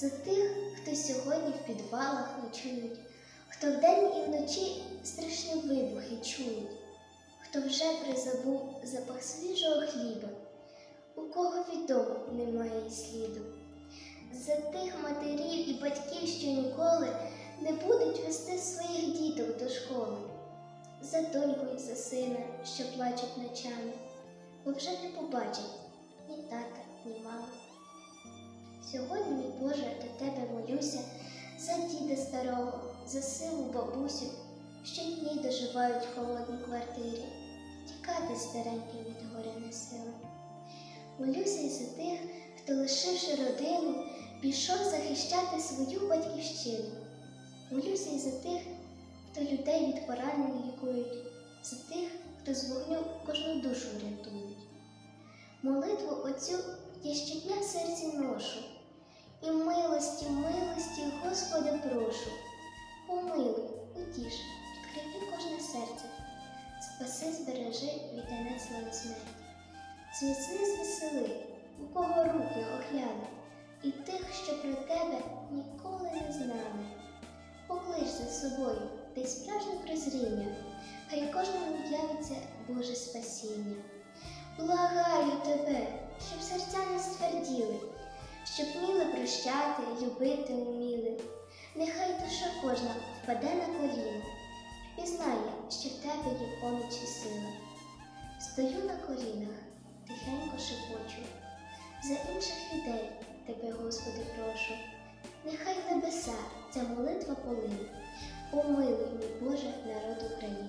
за тих, хто сьогодні в підвалах ночують, хто вдень і вночі страшні вибухи чують, хто вже призабув запах свіжого хліба, у кого відомо немає сліду, за тих матерів і батьків, що ніколи не будуть вести своїх діток до школи, за доньку і за сина, що плачуть ночами, бо вже не побачать ні тата, ні мами. Сьогодні, мій Боже, до тебе молюся за діда старого, за силу бабусю, що дні доживають в холодній квартирі, тікати стареньким від горя не сили. Молюся і за тих, хто, лишивши родину, пішов захищати свою батьківщину. Молюся і за тих, хто людей від поранень лікують, за тих, хто з вогню кожну душу рятують. Молитву оцю я щодня в серці ношу, і милості, милості, Господи, прошу. Помилуй, утіш, підкріпи кожне серце, спаси, збережи від ненесної смерті. Зміцни звесели, у кого руки огляне, і тих, що про тебе ніколи не знали. Поклич за собою ти справжнє прозріння, хай кожному явиться Боже спасіння. Благаю тебе, щоб вміли прощати, любити уміли. Нехай душа кожна впаде на коліна, пізнає, що в тебе є поміч і сила. Стою на колінах, тихенько шепочу, за інших людей тебе, Господи, прошу. Нехай небеса ця молитва полине, помилуй, мій Боже, народ України.